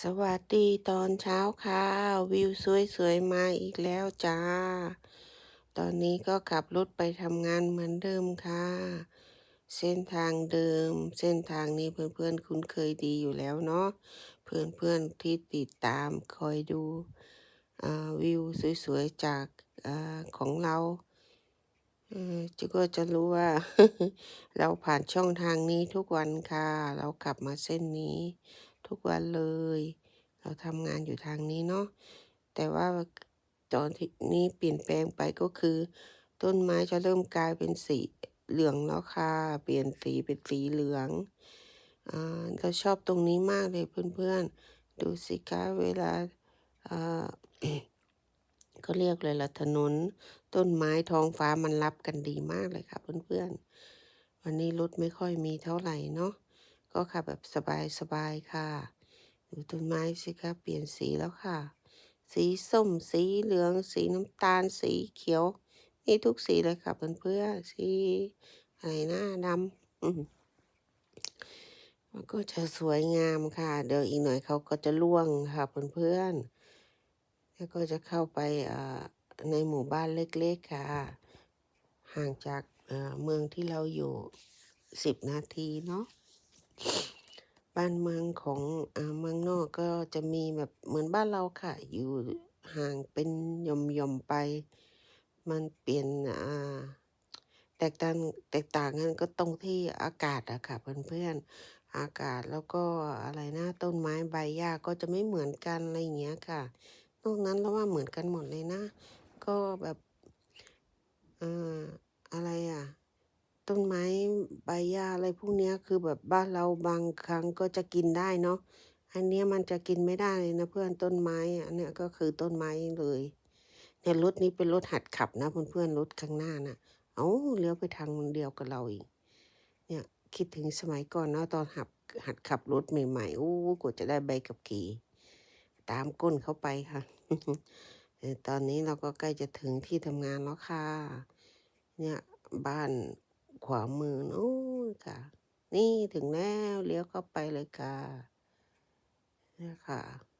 สวัสดีตอนเช้าค่ะ วิวสวยๆ มาอีกแล้วจ้า ตอนนี้ก็ขับรถไปทำงานเหมือนเดิมค่ะ เส้นทางเดิม เส้นทางนี้เพื่อนๆ คุ้นเคยดีอยู่แล้วเนาะเพื่อนๆ ที่ติดตามคอยดูวิวสวยๆ จากอของเราจะก็จะรู้ว่า เราผ่านช่องทางนี้ทุกวันค่ะ เราขับมาเส้นนี้ ทุกวันเลย เราทำงานอยู่ทางนี้เนาะแต่ว่าตอนที่นี้เปลี่ยนแปลงไปก็คือ ต้นไม้จะเริ่มกลายเป็นสีเหลืองแล้วค่ะ เปลี่ยนสีเป็นสีเหลืองอ่าเราชอบตรงนี้มากเลยเพื่อนๆ ดูสิคะเวลาอ่าเขาเรียกเลยละถนน ต้นไม้ท้องฟ้ามันรับกันดีมากเลยค่ะเพื่อนๆ วันนี้รถไม่ค่อยมีเท่าไหร่เนาะ ก็ขับแบบสบายๆค่ะ ดูต้นไม้สิคะเปลี่ยนสีแล้วค่ะ สีส้ม สีเหลือง สีน้ำตาล สีเขียวมีทุกสีเลยค่ะเพื่อนๆสีอะไรนะดำมันก็จะสวยงามค่ะ เดี๋ยวอีกหน่อยเขาก็จะร่วงค่ะเพื่อนๆแล้วก็จะเข้าไปในหมู่บ้านเล็กๆค่ะ ห่างจากเมืองที่เราอยู่สิบนาทีเนาะ บ้านเมืองของอาเมืองนอกก็จะมีแบบเหมือนบ้านเราค่ะ อยู่ห่างเป็นหย่อมๆไป มันเปลี่ยนอ่าแตกต่างแตกต่างกันก็ตรงที่อากาศอะค่ะเพื่อนๆอากาศแล้วก็อะไรนะต้นไม้ใบหญ้าก็จะไม่เหมือนกันอะไรอย่างเงี้ยค่ะ นอกนั้นเราว่าเหมือนกันหมดเลยนะ ก็แบบเอ่ออะไรอะ ต้นไม้ใบหญ้าอะไรพวกนี้คือแบบบ้านเราบางครั้งก็จะกินได้เนาะอันเนี้ยมันจะกินไม่ได้เลยนะเพื่อนต้นไม้อะเนี่ยก็คือต้นไม้เลยเนี่ยรถนี้เป็นรถหัดขับนะเพื่อนๆรถข้างหน้าน่ะเอ้าเลี้ยวไปทางเดียวกับเราอีกเนี่ยคิดถึงสมัยก่อนเนาะตอนหัดหัดขับรถใหม่ๆโอ้กว่าจะได้ใบขับขี่ตามก้นเข้าไปค่ะ ตอนนี้เราก็ใกล้จะถึงที่ทำงานแล้วค่ะ เนี่ยบ้าน ขวามือนู้นค่ะ นี่ถึงแล้วเลี้ยวเข้าไปเลยค่ะนี่ค่ะ